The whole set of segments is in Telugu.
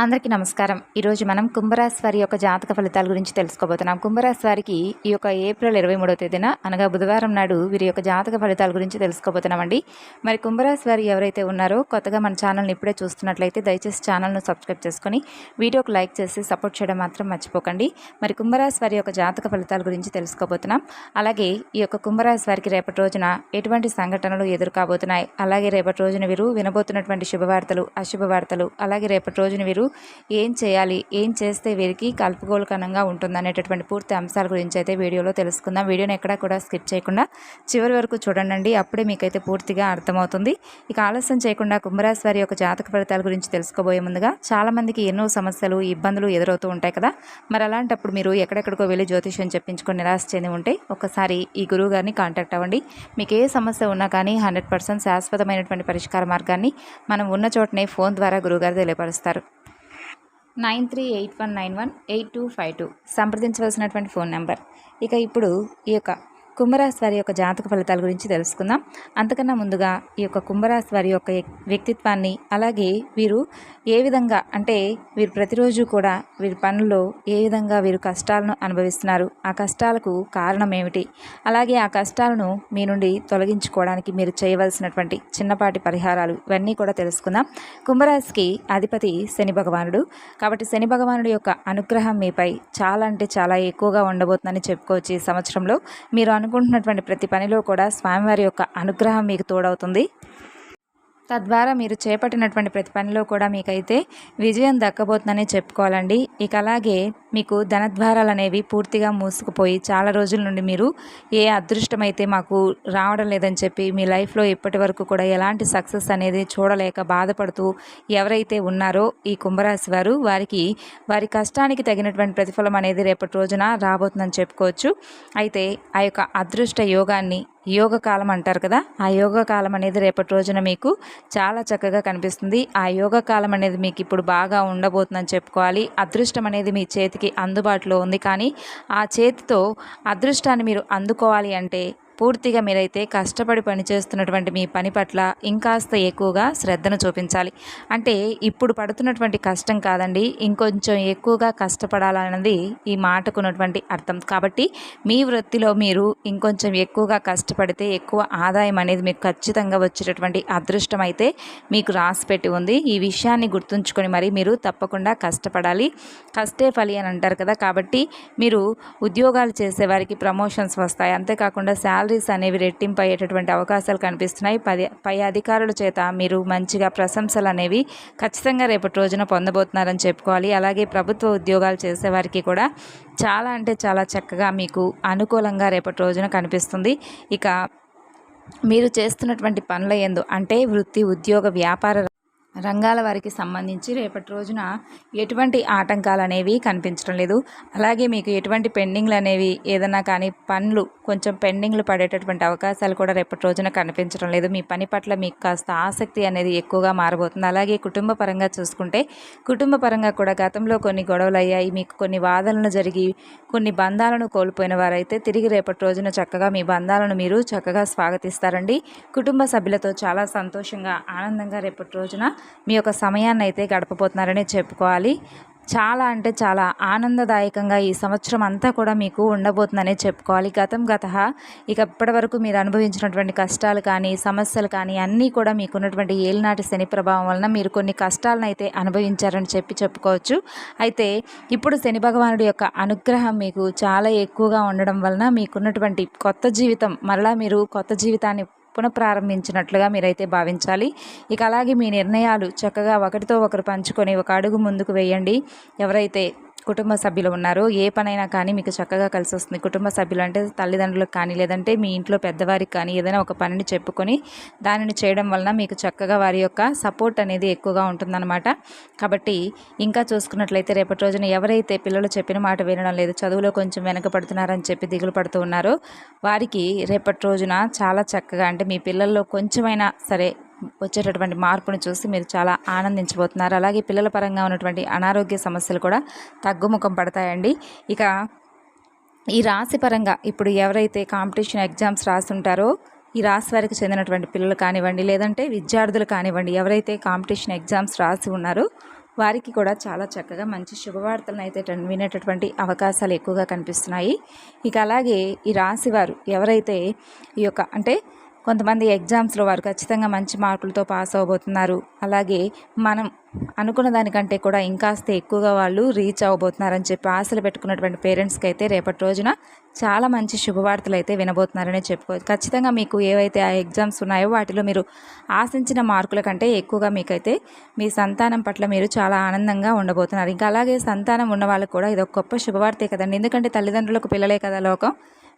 అందరికీ నమస్కారం. ఈరోజు మనం కుంభరాశి వారి యొక్క జాతక ఫలితాల గురించి తెలుసుకోబోతున్నాం. కుంభరాశి వారికి ఈ యొక్క ఏప్రిల్ ఇరవై మూడవ తేదీన అనగా బుధవారం నాడు వీరి యొక్క జాతక ఫలితాల గురించి తెలుసుకోబోతున్నామండి. మరి కుంభరాశి వారు ఎవరైతే ఉన్నారో కొత్తగా మన ఛానల్ని ఇప్పుడే చూస్తున్నట్లయితే దయచేసి ఛానల్ను సబ్స్క్రైబ్ చేసుకొని వీడియోకి లైక్ చేసి సపోర్ట్ చేయడం మాత్రం మర్చిపోకండి. మరి కుంభరాశి వారి యొక్క జాతక ఫలితాల గురించి తెలుసుకోబోతున్నాం. అలాగే ఈ యొక్క కుంభరాశి వారికి రేపటి రోజున ఎటువంటి సంఘటనలు ఎదుర్కాబోతున్నాయి? అలాగే రేపటి రోజున వీరు వినబోతున్నటువంటి శుభవార్తలు అశుభవార్తలు అలాగే రేపటి రోజున వీరు ఏం చేయాలి ఏం చేస్తే వీరికి కలుపుగోలుకనంగా ఉంటుందనేటటువంటి పూర్తి అంశాల గురించి అయితే వీడియోలో తెలుసుకుందాం. వీడియోని ఎక్కడా కూడా స్కిప్ చేయకుండా చివరి వరకు చూడండి అప్పుడే మీకైతే పూర్తిగా అర్థమవుతుంది. ఇక ఆలస్యం చేయకుండా కుంభరాశి వారి యొక్క జాతక ఫలితాల గురించి తెలుసుకోబోయే ముందుగా చాలామందికి ఎన్నో సమస్యలు ఇబ్బందులు ఎదురవుతూ ఉంటాయి కదా. మరి అలాంటప్పుడు మీరు ఎక్కడెక్కడికో వెళ్ళి జ్యోతిష్యం చెప్పించుకొని నిరాశ చెంది ఉంటే ఒకసారి ఈ గురువు గారిని కాంటాక్ట్ అవ్వండి. మీకు ఏ సమస్య ఉన్నా కానీ హండ్రెడ్ పర్సెంట్ శాశ్వతమైనటువంటి పరిష్కార మార్గాన్ని మనం ఉన్న చోటనే ఫోన్ ద్వారా గురువుగారు తెలియపరుస్తారు. Nine three eight one nine one eight two five two. సంప్రదించవలసినటువంటి phone number. ఇక ఇప్పుడు ఈ యొక్క కుంభరాశి వారి యొక్క జాతక ఫలితాల గురించి తెలుసుకుందాం. అంతకన్నా ముందుగా ఈ యొక్క కుంభరాశి వారి యొక్క వ్యక్తిత్వాన్ని అలాగే వీరు ఏ విధంగా అంటే వీరు ప్రతిరోజు కూడా వీరి పనుల్లో ఏ విధంగా వీరు కష్టాలను అనుభవిస్తున్నారు ఆ కష్టాలకు కారణం ఏమిటి? అలాగే ఆ కష్టాలను మీ నుండి తొలగించుకోవడానికి మీరు చేయవలసినటువంటి చిన్నపాటి పరిహారాలు ఇవన్నీ కూడా తెలుసుకుందాం. కుంభరాశికి అధిపతి శని భగవానుడు. కాబట్టి శని భగవానుడి యొక్క అనుగ్రహం మీపై చాలా అంటే చాలా ఎక్కువగా ఉండబోతుందని చెప్పుకోవచ్చు ఈ సంవత్సరంలో. మీరు అను అనుకుంటున్నటువంటి ప్రతి పనిలో కూడా స్వామివారి యొక్క అనుగ్రహం మీకు తోడవుతుంది. తద్వారా మీరు చేపట్టినటువంటి ప్రతి పనిలో కూడా మీకైతే విజయం దక్కబోతుందని చెప్పుకోవాలండి. ఇక అలాగే మీకు ధనద్వారాలు అనేవి పూర్తిగా మూసుకుపోయి చాలా రోజుల నుండి మీరు ఏ అదృష్టం అయితే మాకు రావడం లేదని చెప్పి మీ లైఫ్లో ఇప్పటి వరకు కూడా ఎలాంటి సక్సెస్ అనేది చూడలేక బాధపడుతూ ఎవరైతే ఉన్నారో ఈ కుంభరాశి వారు వారికి వారి కష్టానికి తగినటువంటి ప్రతిఫలం అనేది రేపటి రోజున రాబోతుందని చెప్పుకోవచ్చు. అయితే ఆ యొక్క అదృష్ట యోగాన్ని యోగ కాలం అంటారు కదా ఆ యోగ కాలం అనేది రేపటి రోజున మీకు చాలా చక్కగా కనిపిస్తుంది. ఆ యోగ కాలం అనేది మీకు ఇప్పుడు బాగా ఉండబోతుందని చెప్పుకోవాలి. అదృష్టం అనేది మీ చేతికి అందుబాటులో ఉంది. కానీ ఆ చేతితో అదృష్టాన్ని మీరు అందుకోవాలి అంటే పూర్తిగా మీరైతే కష్టపడి పనిచేస్తున్నటువంటి మీ పని పట్ల ఇంకాస్త ఎక్కువగా శ్రద్ధను చూపించాలి. అంటే ఇప్పుడు పడుతున్నటువంటి కష్టం కాదండి ఇంకొంచెం ఎక్కువగా కష్టపడాలన్నది ఈ మాటకున్నటువంటి అర్థం. కాబట్టి మీ వృత్తిలో మీరు ఇంకొంచెం ఎక్కువగా కష్టపడితే ఎక్కువ ఆదాయం అనేది మీకు ఖచ్చితంగా వచ్చేటటువంటి అదృష్టం అయితే మీకు రాసిపెట్టి ఉంది. ఈ విషయాన్ని గుర్తుంచుకొని మరి మీరు తప్పకుండా కష్టపడాలి. కష్టే ఫలి అని అంటారు కదా కాబట్టి మీరు ఉద్యోగాలు చేసేవారికి ప్రమోషన్స్ వస్తాయి. అంతేకాకుండా శాలరీ శాలరీస్ అనేవి రెట్టింపు అయ్యేటటువంటి అవకాశాలు కనిపిస్తున్నాయి. పది పై అధికారుల చేత మీరు మంచిగా ప్రశంసలు అనేవి ఖచ్చితంగా రేపటి రోజున పొందబోతున్నారని చెప్పుకోవాలి. అలాగే ప్రభుత్వ ఉద్యోగాలు చేసేవారికి కూడా చాలా అంటే చాలా చక్కగా మీకు అనుకూలంగా రేపటి రోజున కనిపిస్తుంది. ఇక మీరు చేస్తున్నటువంటి పనుల ఎందు అంటే వృత్తి ఉద్యోగ వ్యాపార రంగాల వారికి సంబంధించి రేపటి రోజున ఎటువంటి ఆటంకాలు అనేవి కనిపించడం లేదు. అలాగే మీకు ఎటువంటి పెండింగ్లు అనేవి ఏదైనా కానీ పనులు కొంచెం పెండింగ్లు పడేటటువంటి అవకాశాలు కూడా రేపటి రోజున కనిపించడం లేదు. మీ పని పట్ల మీకు కాస్త ఆసక్తి అనేది ఎక్కువగా మారబోతుంది. అలాగే కుటుంబ పరంగా చూసుకుంటే కుటుంబ పరంగా కూడా గతంలో కొన్ని గొడవలు అయ్యాయి. మీకు కొన్ని వాదనలు జరిగి కొన్ని బంధాలను కోల్పోయిన వారైతే తిరిగి రేపటి రోజున చక్కగా మీ బంధాలను మీరు చక్కగా స్వాగతిస్తారండి. కుటుంబ సభ్యులతో చాలా సంతోషంగా ఆనందంగా రేపటి రోజున మీ యొక్క సమయాన్ని అయితే గడపబోతున్నారని చెప్పుకోవాలి. చాలా అంటే చాలా ఆనందదాయకంగా ఈ సంవత్సరం అంతా కూడా మీకు ఉండబోతుందనే చెప్పుకోవాలి. గతం గత ఇక ఇప్పటి వరకు మీరు అనుభవించినటువంటి కష్టాలు కానీ సమస్యలు కానీ అన్నీ కూడా మీకున్నటువంటి ఏలినాటి శని ప్రభావం వలన మీరు కొన్ని కష్టాలను అయితే అనుభవించారని చెప్పి చెప్పుకోవచ్చు. అయితే ఇప్పుడు శని భగవానుడి యొక్క అనుగ్రహం మీకు చాలా ఎక్కువగా ఉండడం వలన మీకున్నటువంటి కొత్త జీవితం మరలా మీరు కొత్త జీవితాన్ని పునఃప్రారంభించినట్లుగా మీరైతే భావించాలి. ఇక అలాగే మీ నిర్ణయాలు చక్కగా ఒకటితో ఒకరు పంచుకొని ఒక అడుగు ముందుకు వేయండి. ఎవరైతే కుటుంబ సభ్యులు ఉన్నారు. ఏ పనైనా కానీ మీకు చక్కగా కలిసి వస్తుంది. కుటుంబ సభ్యులు అంటే తల్లిదండ్రులకు కానీ లేదంటే మీ ఇంట్లో పెద్దవారికి కానీ ఏదైనా ఒక పనిని చెప్పుకొని దానిని చేయడం వలన మీకు చక్కగా వారి యొక్క సపోర్ట్ అనేది ఎక్కువగా ఉంటుందన్నమాట. కాబట్టి ఇంకా చూసుకున్నట్లయితే రేపటి రోజున ఎవరైతే పిల్లలు చెప్పిన మాట వినడం లేదు చదువులో కొంచెం వెనకపడుతున్నారని చెప్పి దిగులు పడుతూ ఉన్నారో వారికి రేపటి రోజున చాలా చక్కగా అంటే మీ పిల్లల్లో కొంచెమైనా సరే వచ్చేటటువంటి మార్పును చూసి మీరు చాలా ఆనందించబోతున్నారు. అలాగే పిల్లల పరంగా ఉన్నటువంటి అనారోగ్య సమస్యలు కూడా తగ్గుముఖం పడతాయండి. ఇక ఈ రాశి పరంగా ఇప్పుడు ఎవరైతే కాంపిటీషన్ ఎగ్జామ్స్ రాస్తుంటారో ఈ రాశి వారికి చెందినటువంటి పిల్లలు కానివ్వండి లేదంటే విద్యార్థులు కానివ్వండి ఎవరైతే కాంపిటీషన్ ఎగ్జామ్స్ రాసి ఉన్నారో వారికి కూడా చాలా చక్కగా మంచి శుభవార్తలను అయితే వినేటటువంటి అవకాశాలు ఎక్కువగా కనిపిస్తున్నాయి. ఇక అలాగే ఈ రాశివారు ఎవరైతే ఈ యొక్క అంటే కొంతమంది ఎగ్జామ్స్లో వారు ఖచ్చితంగా మంచి మార్కులతో పాస్ అవ్వబోతున్నారు అలాగే మనం అనుకున్న దానికంటే కూడా ఇంకాస్త ఎక్కువగా వాళ్ళు రీచ్ అవ్వబోతున్నారని చెప్పి ఆశలు పెట్టుకున్నటువంటి పేరెంట్స్కి అయితే రేపటి రోజున చాలా మంచి శుభవార్తలు అయితే వినబోతున్నారని చెప్పుకోవచ్చు. ఖచ్చితంగా మీకు ఏవైతే ఆ ఎగ్జామ్స్ ఉన్నాయో వాటిలో మీరు ఆశించిన మార్కుల కంటే ఎక్కువగా మీకైతే మీ సంతానం పట్ల మీరు చాలా ఆనందంగా ఉండబోతున్నారు. ఇంకా అలాగే సంతానం ఉన్న వాళ్ళకు కూడా ఇది ఒక గొప్ప శుభవార్తే కదండి. ఎందుకంటే తల్లిదండ్రులకు పిల్లలే కదా లోకం.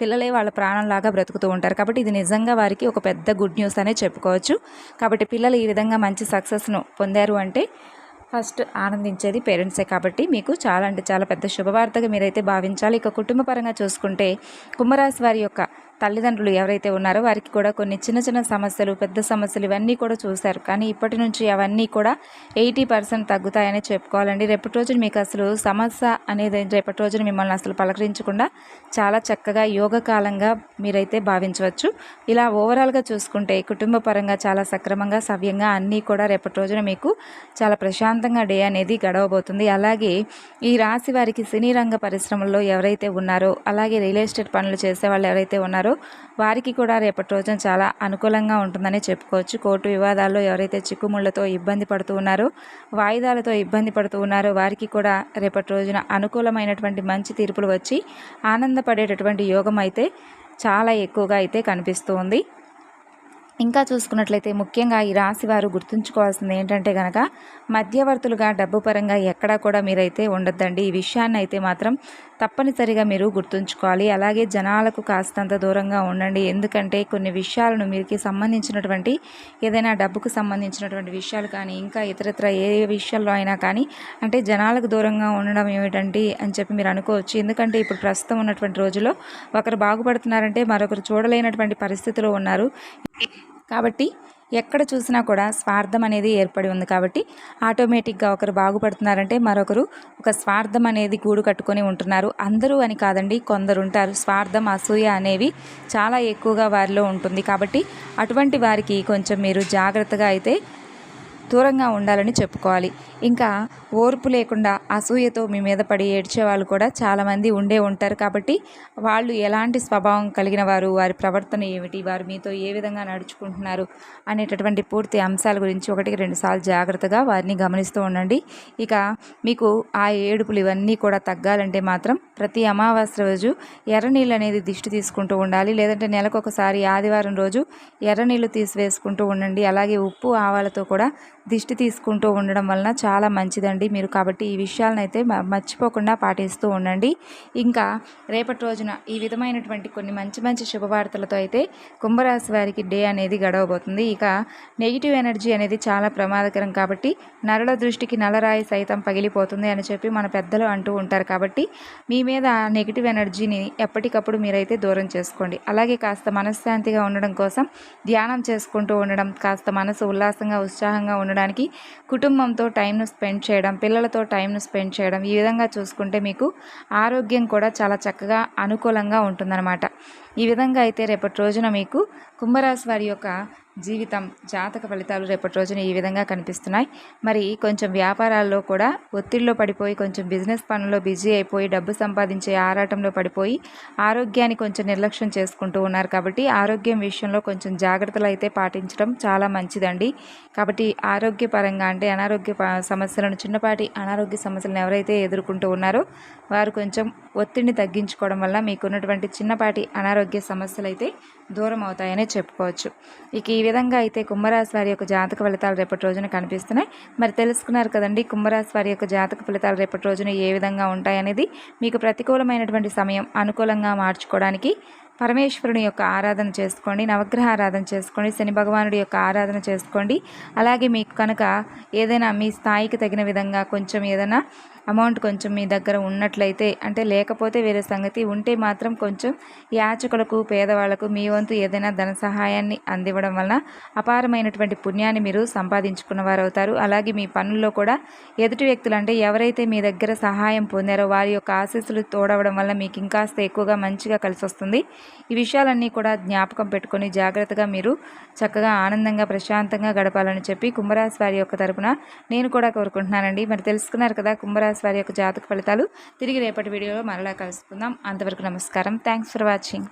పిల్లలే వాళ్ళ ప్రాణంలాగా బ్రతుకుతూ ఉంటారు. కాబట్టి ఇది నిజంగా వారికి ఒక పెద్ద గుడ్ న్యూస్ అనే చెప్పుకోవచ్చు. కాబట్టి పిల్లలు ఈ విధంగా మంచి సక్సెస్ను పొందారు అంటే ఫస్ట్ ఆనందించేది పేరెంట్సే కాబట్టి మీకు చాలా అంటే చాలా పెద్ద శుభవార్తగా మీరైతే భావించాలి. ఇక కుటుంబపరంగా చూసుకుంటే కుంభరాశి వారి యొక్క తల్లిదండ్రులు ఎవరైతే ఉన్నారో వారికి కూడా కొన్ని చిన్న చిన్న సమస్యలు పెద్ద సమస్యలు ఇవన్నీ కూడా చూశారు. కానీ ఇప్పటి నుంచి అవన్నీ కూడా ఎయిటీ పర్సెంట్ తగ్గుతాయని చెప్పుకోవాలండి. రేపటి రోజున మీకు అసలు సమస్య అనేది రేపటి రోజున మిమ్మల్ని అసలు పలకరించకుండా చాలా చక్కగా యోగకాలంగా మీరైతే భావించవచ్చు. ఇలా ఓవరాల్గా చూసుకుంటే కుటుంబ పరంగా చాలా సక్రమంగా సవ్యంగా అన్నీ కూడా రేపటి రోజున మీకు చాలా ప్రశాంతంగా డే అనేది గడవబోతుంది. అలాగే ఈ రాశి వారికి సినీ రంగ పరిశ్రమల్లో ఎవరైతే ఉన్నారో అలాగే రియల్ ఎస్టేట్ పనులు చేసే వాళ్ళు ఎవరైతే ఉన్నారో వారికి కూడా రేపటి రోజున చాలా అనుకూలంగా ఉంటుందని చెప్పుకోవచ్చు. కోర్టు వివాదాల్లో ఎవరైతే చిక్కుముళ్ళతో ఇబ్బంది పడుతూ ఉన్నారో వాయిదాలతో ఇబ్బంది పడుతూ ఉన్నారో వారికి కూడా రేపటి రోజున అనుకూలమైనటువంటి మంచి తీర్పులు వచ్చి ఆనందపడేటటువంటి యోగం అయితే చాలా ఎక్కువగా అయితే కనిపిస్తూ ఉంది ఇంకా చూసుకున్నట్లయితే ముఖ్యంగా ఈ రాశి వారు గుర్తుంచుకోవాల్సింది ఏంటంటే కనుక మధ్యవర్తులుగా డబ్బు పరంగా ఎక్కడా కూడా మీరైతే ఉండొద్దండి. ఈ విషయాన్ని అయితే మాత్రం తప్పనిసరిగా మీరు గుర్తుంచుకోవాలి. అలాగే జనాలకు కాస్తంత దూరంగా ఉండండి. ఎందుకంటే కొన్ని విషయాలను మీకు సంబంధించినటువంటి ఏదైనా డబ్బుకు సంబంధించినటువంటి విషయాలు కానీ ఇంకా ఇతరత్ర ఏ విషయాల్లో అయినా కానీ అంటే జనాలకు దూరంగా ఉండడం ఏమిటండి అని చెప్పి మీరు అనుకోవచ్చు. ఎందుకంటే ఇప్పుడు ప్రస్తుతం ఉన్నటువంటి రోజుల్లో ఒకరు బాగుపడుతున్నారంటే మరొకరు చూడలేనటువంటి పరిస్థితిలో ఉన్నారు. కాబట్టి ఎక్కడ చూసినా కూడా స్వార్థం అనేది ఏర్పడి ఉంది కాబట్టి ఆటోమేటిక్గా ఒకరు బాగుపడుతున్నారంటే మరొకరు ఒక స్వార్థం అనేది గూడు కట్టుకొని ఉంటున్నారు. అందరూ అని కాదండి కొందరు ఉంటారు స్వార్థం అసూయ అనేవి చాలా ఎక్కువగా వారిలో ఉంటుంది. కాబట్టి అటువంటి వారికి కొంచెం మీరు జాగ్రత్తగా అయితే దూరంగా ఉండాలని చెప్పుకోవాలి. ఇంకా ఓర్పు లేకుండా అసూయతో మీ మీద పడి ఏడ్చే వాళ్ళు కూడా చాలామంది ఉండే ఉంటారు కాబట్టి వాళ్ళు ఎలాంటి స్వభావం కలిగిన వారు వారి ప్రవర్తన ఏమిటి వారు మీతో ఏ విధంగా నడుచుకుంటున్నారు అనేటటువంటి పూర్తి అంశాల గురించి ఒకటికి రెండు సార్లు జాగ్రత్తగా వారిని గమనిస్తూ ఉండండి. ఇక మీకు ఆ ఏడుపులు ఇవన్నీ కూడా తగ్గాలంటే మాత్రం ప్రతి అమావాస్య రోజు ఎర్రనీళ్ళు అనేది దిష్టి తీసుకుంటూ ఉండాలి. లేదంటే నెలకు ఒకసారి ఆదివారం రోజు ఎర్రనీళ్ళు తీసివేసుకుంటూ ఉండండి. అలాగే ఉప్పు ఆవాలతో కూడా దిష్టి తీసుకుంటూ ఉండడం వలన చాలా మంచిదండి మీరు కాబట్టి ఈ విషయాలనైతే మ- మర్చిపోకుండా పాటిస్తూ ఉండండి. ఇంకా రేపటి రోజున ఈ విధమైనటువంటి కొన్ని మంచి మంచి శుభవార్తలతో అయితే కుంభరాశి వారికి డే అనేది గడవబోతుంది. ఇక నెగిటివ్ ఎనర్జీ అనేది చాలా ప్రమాదకరం కాబట్టి నరల దృష్టికి నలరాయి సైతం పగిలిపోతుంది అని చెప్పి మన పెద్దలు అంటూ ఉంటారు కాబట్టి మీ మీద నెగిటివ్ ఎనర్జీని ఎప్పటికప్పుడు మీరైతే దూరం చేసుకోండి. అలాగే కాస్త మనశ్శాంతిగా ఉండడం కోసం ధ్యానం చేసుకుంటూ ఉండడం కాస్త మనసు ఉల్లాసంగా ఉత్సాహంగా ఉండడం ఉండడానికి కుటుంబంతో టైంను స్పెండ్ చేయడం పిల్లలతో టైంను స్పెండ్ చేయడం ఈ విధంగా చూసుకుంటే మీకు ఆరోగ్యం కూడా చాలా చక్కగా అనుకూలంగా ఉంటుందన్నమాట. ఈ విధంగా అయితే రేపటి రోజున మీకు కుంభరాశి వారి యొక్క జీవితం జాతక ఫలితాలు రేపటి రోజున ఈ విధంగా కనిపిస్తున్నాయి. మరి కొంచెం వ్యాపారాల్లో కూడా ఒత్తిడిలో పడిపోయి కొంచెం బిజినెస్ పనుల్లో బిజీ అయిపోయి డబ్బు సంపాదించే ఆరాటంలో పడిపోయి ఆరోగ్యాన్ని కొంచెం నిర్లక్ష్యం చేసుకుంటూ ఉన్నారు కాబట్టి ఆరోగ్యం విషయంలో కొంచెం జాగ్రత్తలు అయితే పాటించడం చాలా మంచిదండి. కాబట్టి ఆరోగ్యపరంగా అంటే అనారోగ్య ప- సమస్యలను చిన్నపాటి అనారోగ్య సమస్యలను ఎవరైతే ఎదుర్కొంటూ ఉన్నారో వారు కొంచెం ఒత్తిడిని తగ్గించుకోవడం వల్ల మీకున్నటువంటి చిన్నపాటి అనారోగ్య సమస్యలు అయితే దూరం అవుతాయనే చెప్పుకోవచ్చు. ఇక ఈ విధంగా అయితే కుంభరాశి వారి యొక్క జాతక ఫలితాలు రేపటి రోజున కనిపిస్తున్నాయి. మరి తెలుసుకున్నారు కదండి కుంభరాశి వారి యొక్క జాతక ఫలితాలు రేపటి రోజున ఏ విధంగా ఉంటాయనేది. మీకు ప్రతికూలమైనటువంటి సమయం అనుకూలంగా మార్చుకోవడానికి పరమేశ్వరుని యొక్క ఆరాధన చేసుకోండి నవగ్రహ ఆరాధన చేసుకోండి శని భగవానుడి యొక్క ఆరాధన చేసుకోండి. అలాగే మీకు కనుక ఏదైనా మీ స్థాయికి తగిన విధంగా కొంచెం ఏదైనా అమౌంట్ కొంచెం మీ దగ్గర ఉన్నట్లయితే అంటే లేకపోతే వేరే సంగతి ఉంటే మాత్రం కొంచెం యాచకులకు పేదవాళ్ళకు మీ వంతు ఏదైనా ధన సహాయాన్ని అందివ్వడం వలన అపారమైనటువంటి పుణ్యాన్ని మీరు సంపాదించుకున్న వారు అవుతారు అలాగే మీ పనుల్లో కూడా ఎదుటి వ్యక్తులు అంటే ఎవరైతే మీ దగ్గర సహాయం పొందారో వారి యొక్క ఆశీస్సులు తోడవడం వల్ల మీకు ఇంకాస్త ఎక్కువగా మంచిగా కలిసి వస్తుంది ఈ విషయాలన్నీ కూడా జ్ఞాపకం పెట్టుకొని జాగ్రత్తగా మీరు చక్కగా ఆనందంగా ప్రశాంతంగా గడపాలని చెప్పి కుంభరాశి వారి యొక్క తరపున నేను కూడా కోరుకుంటున్నానండి. మరి తెలుసుకున్నారు కదా కుంభరాశి వారి యొక్క జాతక ఫలితాలు. తిరిగి రేపటి వీడియోలో మరలా కలుసుకుందాం. అంతవరకు నమస్కారం. Thanks for watching